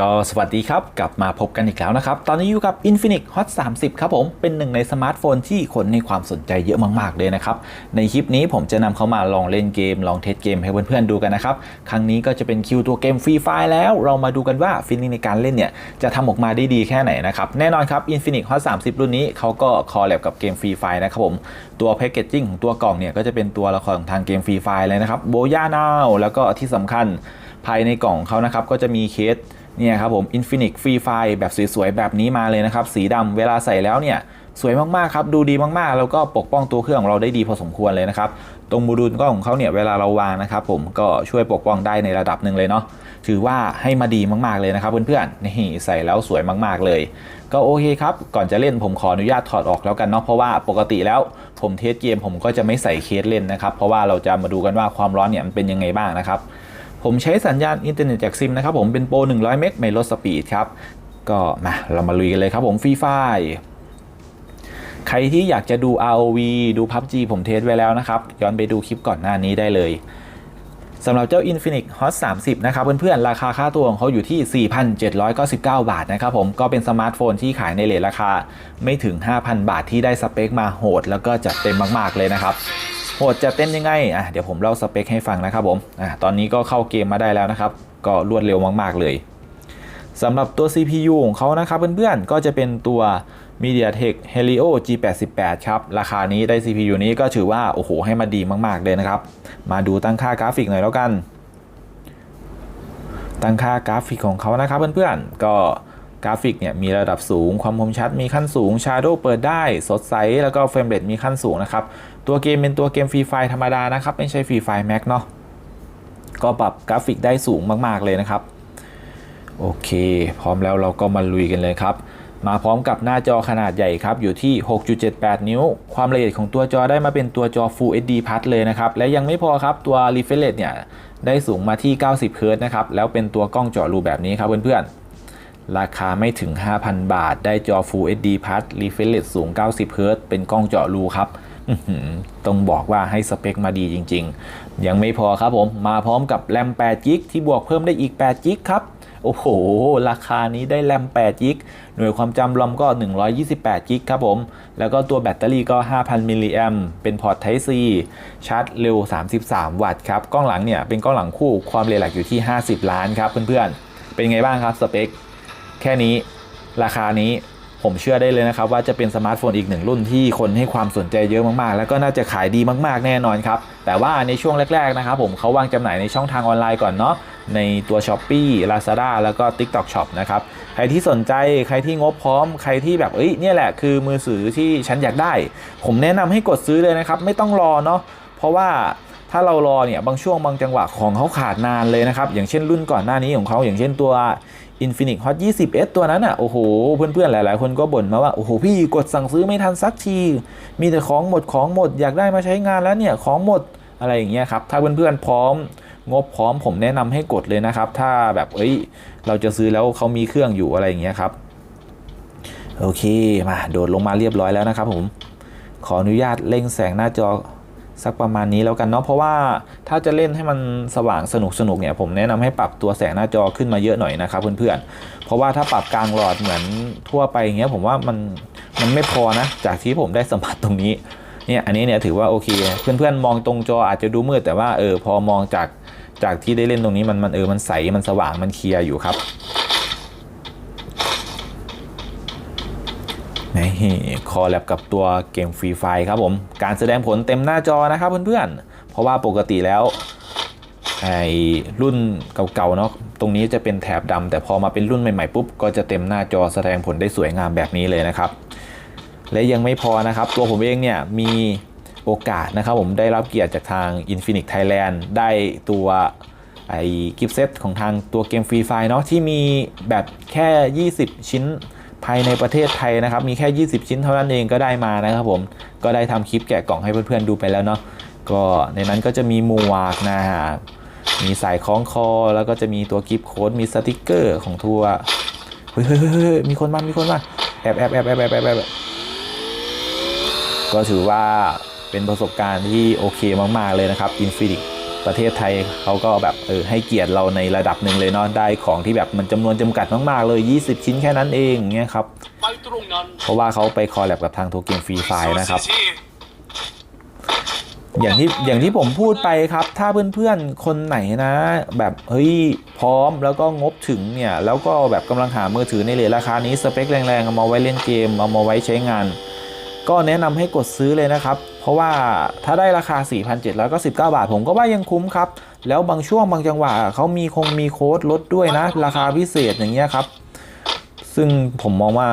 ก็สวัสดีครับ กลับมาพบกันอีกแล้วนะครับ ตอนนี้อยู่กับ Infinix Hot 30 ครับผม เป็นหนึ่งในสมาร์ทโฟนที่คนให้ความสนใจเยอะมากๆเลยนะครับ ในคลิปนี้ผมจะนำเขามาลองเล่นเกม ลองเทสเกมให้เพื่อนๆดูกันนะครับ ครั้งนี้ก็จะเป็นคิวตัวเกมฟรีไฟแล้ว เรามาดูกันว่าฟีลในการเล่นเนี่ย จะทำออกมาได้ดีแค่ไหนนะครับ แน่นอนครับ Infinix Hot 30 รุ่นนี้เขาก็คอลแลบกับเกมฟรีไฟนะครับผม ตัวแพคเกจจิ้งของตัวกล่องเนี่ยก็จะเป็นตัวละครของทางเกมฟรีไฟเลยนะครับโบย่านาวแล้วก็ที่สำคัญภายในกล่องเขานะครับก็จะมีเคส เนี่ยครับผม Infinix Free Fire แบบสวยๆ แบบนี้มาเลยนะครับ สีดำเวลาใส่แล้วเนี่ยสวยมากๆครับดูดีมากๆ แล้วก็ปกป้องตัวเครื่องของเราได้ดีพอสมควรเลยนะครับ ตรงโมูดูลก็ของเขาเนี่ยเวลาเราวางนะครับผมก็ช่วยปกป้องได้ในระดับหนึ่งเลยเนาะถือว่าให้มาดีมากๆเลยนะครับเพื่อนๆนี่ใส่แล้วสวยมากๆเลย ก็โอเคครับ ก่อนจะเล่นผมขออนุญาตถอดออกแล้วกันเนาะเพราะว่าปกติแล้วผมเทสเกมผมก็จะไม่ใส่เคสเล่นนะครับเพราะว่าเราจะมาดูกันว่าความร้อนเนี่ยมันเป็นยังไงบ้างนะครับ ผมใช้สัญญาณอินเทอร์เน็ตจากซิมนะครับผมเป็นโปร 100 เมกไม่ลดสปีดครับ ก็มาเรามาลุยกันเลยครับผมฟรีไฟใครที่อยากจะดู ROV ดู PUBG ผมเทสไว้แล้วนะครับ ย้อนไปดูคลิปก่อนหน้านี้ได้เลยสำหรับเจ้า Infinix Hot 30 นะครับเพื่อนๆ ราคาค่าตัวของเขาอยู่ที่ 4,799 บาทนะครับผมก็เป็นสมาร์ทโฟนที่ขายในเลทราคาไม่ถึง 5,000 บาทที่ได้สเปคมาโหด แล้วก็จัดเต็มมากๆเลยนะครับ หดจะเต้นยังไงอะเดี๋ยวผมเล่าสเปคให้ฟังนะครับผมอะตอนนี้ก็เข้าเกมมาได้แล้วนะครับ ก็รวดเร็วมากๆเลยสำหรับตัว CPU ของเขานะครับเพื่อนๆ ก็จะเป็นตัว MediaTek Helio G88 ครับ ราคานี้ได้ CPU นี้ก็ถือว่า โอ้โห ให้มาดีมาก ๆ เลยนะครับ มาดูตั้งค่ากราฟิกหน่อยแล้วกัน ตั้งค่ากราฟิกของเขานะครับเพื่อนๆ ก็ กราฟิกเนี่ยมีระดับสูง ความคมชัดมีขั้นสูง Shadow เปิดได้ สดใส แล้วก็เฟรมเรทมีขั้นสูงนะครับ ตัวเกมเป็นตัวเกมฟรีไฟธรรมดานะครับ ไม่ใช่ฟรีไฟแม็กเนาะก็ปรับกราฟิกได้สูงมาก ๆ เลยนะครับ โอเค พร้อมแล้วเราก็มาลุยกันเลยครับ มาพร้อมกับหน้าจอขนาดใหญ่ครับ อยู่ที่ 6.78 นิ้ว ความละเอียดของตัวจอได้มาเป็นตัวจอ Full HD Plus เลยนะครับ และยังไม่พอครับตัว refresh rate เนี่ยได้สูงมาที่ 90 Hz นะครับ แล้วเป็นตัวกล้องเจาะรูแบบนี้ครับเพื่อนๆ ราคาไม่ถึง 5,000 บาท ได้จอ Full HD Plus Refresh สูง 90 Hz เป็นกล้องเจาะรูครับต้องบอกว่าให้สเปคมาดีจริง ๆ ยังไม่พอครับผม มาพร้อมกับแรม8 g b ที่บวกเพิ่มได้อีก8 g b ครับ โอ้โห ราคานี้ได้แรม8 g b หน่วยความจำรอมก็ 128 g b ครับผม แล้วก็ตัวแบตเตอรี่ก็ 5,000 มิลลิแอมเป็นพอร์ต Type C ชาร์จเร็ว 33 วัตต์ครับ กล้องหลังเนี่ยเป็นกล้องหลังคู่ความเร็วหลักอยู่ที่ 50 ล้านครับเพื่อนๆ เป็นไงบ้างครับสเปค แค่นี้ราคานี้ผมเชื่อได้เลยนะครับ ว่าจะเป็นสมาร์ทโฟนอีกหนึ่งรุ่นที่คนให้ความสนใจเยอะมากๆ แล้วก็น่าจะขายดีมากๆ แน่นอนครับ แต่ว่าในช่วงแรก ๆ นะครับผมเขาวางจำหน่ายในช่องทางออนไลน์ก่อนเนาะในตัว s h อ p e e Lazada แล้วก็ TikTok Shop นะครับ ใครที่สนใจใครที่งบพร้อม ใครที่แบบเอ้ยเนี่ยแหละคือมือถือที่ฉันอยากได้ ผมแนะนำให้กดซื้อเลยนะครับ ไม่ต้องรอเนาะเพราะว่าถ้าเรารอเนี่ยบางช่วงบางจังหวะของเขาขาดนานเลยนะครับ อย่างเช่นรุ่นก่อนหน้านี้ของเขาอย่างเช่นตัว Infinix Hot 20S ตัวนั้นอะโอ้โห เพื่อนๆ หลาย ๆ คนก็บ่นมาว่า โอ้โห พี่กดสั่งซื้อไม่ทันสักที มีแต่ของหมดของหมดอยากได้มาใช้งานแล้วเนี่ยของหมดอะไรอย่างเงี้ยครับ ถ้าเพื่อนๆ พร้อมงบพร้อมผมแนะนำให้กดเลยนะครับ ถ้าแบบเอ้ย เราจะซื้อแล้วเขามีเครื่องอยู่อะไรอย่างเงี้ยครับ โอเคมาโดดลงมาเรียบร้อยแล้วนะครับผม ขออนุญาตเร่งแสงหน้าจอ สักประมาณนี้แล้วกันเนาะเพราะว่าถ้าจะเล่นให้มันสว่างสนุกสนุกเนี่ยผมแนะนำให้ปรับตัวแสงหน้าจอขึ้นมาเยอะหน่อยนะครับเพื่อนๆเพราะว่าถ้าปรับกลางหลอดเหมือนทั่วไปอย่างเงี้ยผมว่ามันมันไม่พอนะ จากที่ผมได้สัมผัสตรงนี้เนี่ยอันนี้เนี่ยถือว่าโอเค เพื่อนๆมองตรงจออาจจะดูมืดแต่ว่าเออพอมองจากจากที่ได้เล่นตรงนี้มันมันเออมันใสมันสว่างมันเคลียร์อยู่ครับ คอแลบกับตัวเกมฟรีไฟครับผม การแสดงผลเต็มหน้าจอนะครับเพื่อนๆ เพราะว่าปกติแล้วไอ้รุ่นเก่าๆเนาะตรงนี้จะเป็นแถบดำแต่พอมาเป็นรุ่นใหม่ๆปุ๊บก็จะเต็มหน้าจอแสดงผลได้สวยงามแบบนี้เลยนะครับ และยังไม่พอนะครับ ตัวผมเองเนี่ยมีโอกาสนะครับผมได้รับเกียรติจากทาง Infinix Thailand ได้ตัวไอ้กิฟต์เซตของทางตัวเกมฟรีไฟเนาะที่มีแบบแค่ 20 ชิ้น ภายในประเทศไทยนะครับ มีแค่ 20 ชิ้นเท่านั้นเองก็ได้มานะครับผม ก็ได้ทำคลิปแกะกล่องให้เพื่อนๆดูไปแล้วเนาะ ก็ในนั้นก็จะมีหมวกนะฮะ มีสายคล้องคอ แล้วก็จะมีตัวกิฟต์โค้ด มีสติกเกอร์ของทัวเฮ้ยเฮ้ยเฮ้ยเฮ้ยมีคนมา มีคนมาแอบแอบแอบแอบแอบแอบแอบก็ถือว่าเป็นประสบการณ์ที่โอเคมาก ๆ เลยนะครับ Infinix ประเทศไทยเขาก็แบบเออให้เกียรติเราในระดับหนึ่งเลยเนาะได้ของที่แบบมันจำนวนจำกัดมากๆเลย 20 ชิ้นแค่นั้นเองเงี้ยครับเพราะว่าเขาไปคอลแลบกับทางโทเกมฟรีไฟนะครับอย่างที่อย่างที่ผมพูดไปครับ ถ้าเพื่อนๆ คนไหนนะ แบบเฮ้ยพร้อมแล้วก็งบถึงเนี่ย แล้วก็แบบกำลังหามือถือในเลทราคานี้สเปคแรงๆ เอามาไว้เล่นเกม เอามาไว้ใช้งาน ก็แนะนำให้กดซื้อเลยนะครับ เพราะว่าถ้าได้ราคา 4,799 บาท ผมก็ว่ายังคุ้มครับ แล้วบางช่วงบางจังหวะเขามีคงมีโค้ดลดด้วยนะ ราคาพิเศษอย่างเงี้ยครับ ซึ่งผมมองว่า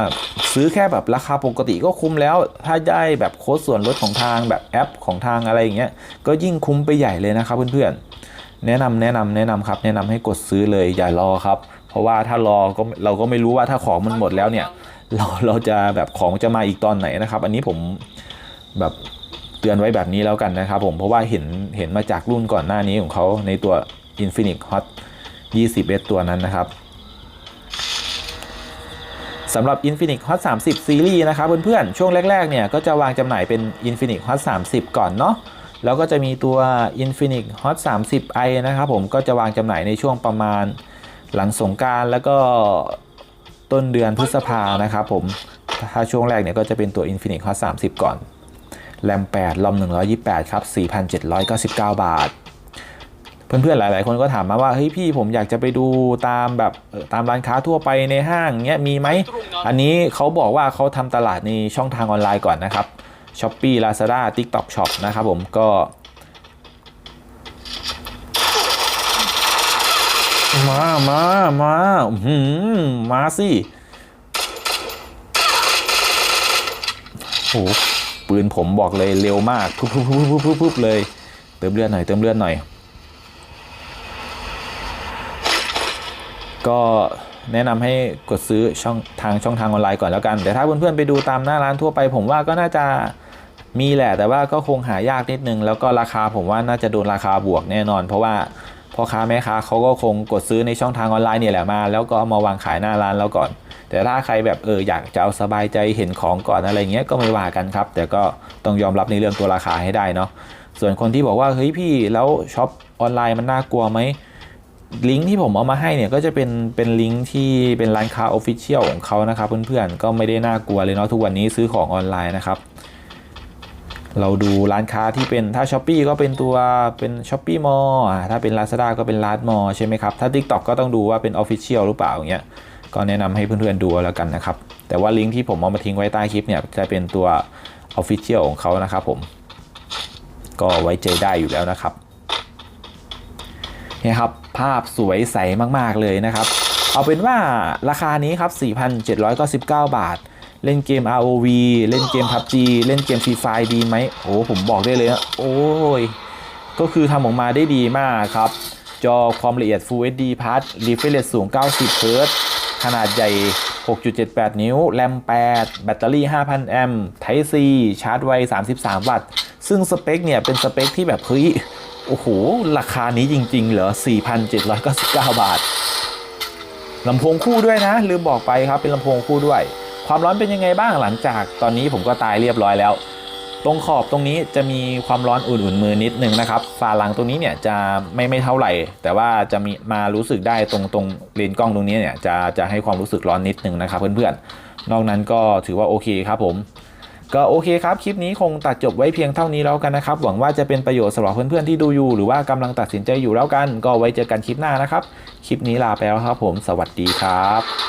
ซื้อแค่แบบราคาปกติก็คุ้มแล้ว ถ้าได้แบบโค้ดส่วนลดของทางแบบแอปของทางอะไรอย่างเงี้ย ก็ยิ่งคุ้มไปใหญ่เลยนะครับเพื่อนๆ แนะนำแนะนำแนะนำครับ แนะนำให้กดซื้อเลยอย่ารอครับ เพราะว่าถ้ารอก็เราก็ไม่รู้ว่าถ้าของมันหมดแล้วเนี่ย เราเราจะแบบของจะมาอีกตอนไหนนะครับ อันนี้ผมแบบ เตือนไว้แบบนี้แล้วกันนะครับผมเพราะว่าเห็นเห็นมาจากรุ่นก่อนหน้านี้ของเขาในตัว Infinix Hot 20S ตัวนั้นนะครับสำหรับ Infinix Hot 30ซีรีส์นะครับเพื่อนๆ ช่วงแรกๆเนี่ยก็จะวางจำหน่ายเป็น Infinix Hot 30 ก่อนเนาะแล้วก็จะมีตัว Infinix Hot 30i นะครับผมก็จะวางจำหน่ายในช่วงประมาณหลังสงการแล้วก็ต้นเดือนพฤษภานะครับผมถ้าช่วงแรกเนี่ยก็จะเป็นตัว Infinix Hot 30 ก่อน แรม8ลอม128 ครับ 4,799 บาท เพื่อนๆ หลาย ๆ คนก็ถามมาว่า เฮ้ยพี่ผมอยากจะไปดูตามแบบตามร้านค้าทั่วไปในห้างเงี้ยมีไหม อันนี้เขาบอกว่าเขาทำตลาดในช่องทางออนไลน์ก่อนนะครับ s h อ p e e Lazada TikTok Shop นะครับผมก็มา มา มาหือมาสิโอ้โห ปืนผมบอกเลยเร็วมากปุ๊บปุ๊บปุ๊บปุ๊บปุ๊บเลย เติมเลือดหน่อยเติมเลือดหน่อย ก็แนะนำให้กดซื้อช่องทางช่องทางออนไลน์ก่อนแล้วกัน แต่ถ้าเพื่อนๆไปดูตามหน้าร้านทั่วไป ผมว่าก็น่าจะมีแหละ แต่ว่าก็คงหายากนิดนึง แล้วก็ราคาผมว่าน่าจะโดนราคาบวกแน่นอน เพราะว่าพ่อค้าแม่ค้าเขาก็คงกดซื้อในช่องทางออนไลน์เนี่ยแหละมา แล้วก็เอามาวางขายหน้าร้านแล้วก่อน แต่ถ้าใครแบบเอออยากจะเอาสบายใจเห็นของก่อนอะไรเงี้ยก็ไม่ว่ากันครับ แต่ก็ต้องยอมรับในเรื่องตัวราคาให้ได้เนาะส่วนคนที่บอกว่าเฮ้ยพี่แล้วช็อปออนไลน์มันน่ากลัวไหมลิงก์ที่ผมเอามาให้เนี่ยก็จะเป็นเป็นลิงก์ที่เป็นร้านค้าออฟฟิเชียลของเขานะครับเพื่อนๆก็ไม่ได้น่ากลัวเลยเนาะทุกวันนี้ซื้อของออนไลน์นะครับเราดูร้านค้าที่เป็นถ้า s h อ p e e ก็เป็นตัวเป็น s h อ p e e Mall อะถ้าเป็น Lazada ก็เป็น Last Mall ใช่ไหมครับ ถ้า TikTok ก็ต้องดูว่าเป็น Official หรือเปล่าอย่างเงี้ย ก็แนะนำให้เพื่อนๆดูเอาแล้วกันนะครับ แต่ว่าลิงก์ที่ผมเอามาทิ้งไว้ใต้คลิปเนี่ยจะเป็นตัว Official ของเขานะครับผม ก็ไว้ใจได้อยู่แล้วนะครับเนี่ยครับภาพสวยใสมากๆเลยนะครับ เอาเป็นว่าราคานี้ครับ 4,799 บาท เล่นเกม ROV เล่นเกม PUBG เล่นเกม Free Fire ดีไหมโอ้ผมบอกได้เลยนะโอ้ย ก็คือทำออกมาได้ดีมากครับ จอความละเอียด Full HD Plus refresh rate สูง 90 Hz ขนาดใหญ่ 6.78 นิ้ว แรม 8 แบตเตอรี่ 5,000 แอมป์ Type C ชาร์จไว 33 วัตต์ ซึ่งสเปคเนี่ย เป็นสเปคที่แบบเฮ้ย โอ้โห ราคานี้จริง ๆ เหรอ 4,799 บาท ลำโพงคู่ด้วยนะ ลืมบอกไปครับ เป็นลำโพงคู่ด้วย ความร้อนเป็นยังไงบ้างหลังจากตอนนี้ผมก็ตายเรียบร้อยแล้ว ตรงขอบตรงนี้จะมีความร้อนอุ่นๆมือนิดนึงนะครับฝาหลังตรงนี้เนี่ยจะไม่ไม่เท่าไหร่ แต่ว่าจะมีมารู้สึกได้ตรงตรงเลนส์กล้องตรงนี้เนี่ยจะจะให้ความรู้สึกร้อนนิดนึงนะครับเพื่อนๆ นอกนั้นก็ถือว่าโอเคครับผมก็โอเคครับ คลิปนี้คงตัดจบไว้เพียงเท่านี้แล้วกันนะครับ หวังว่าจะเป็นประโยชน์สำหรับเพื่อนๆที่ดูอยู่ หรือว่ากำลังตัดสินใจอยู่แล้วกัน ก็ไว้เจอกันคลิปหน้านะครับ คลิปนี้ลาไปแล้วครับผม สวัสดีครับ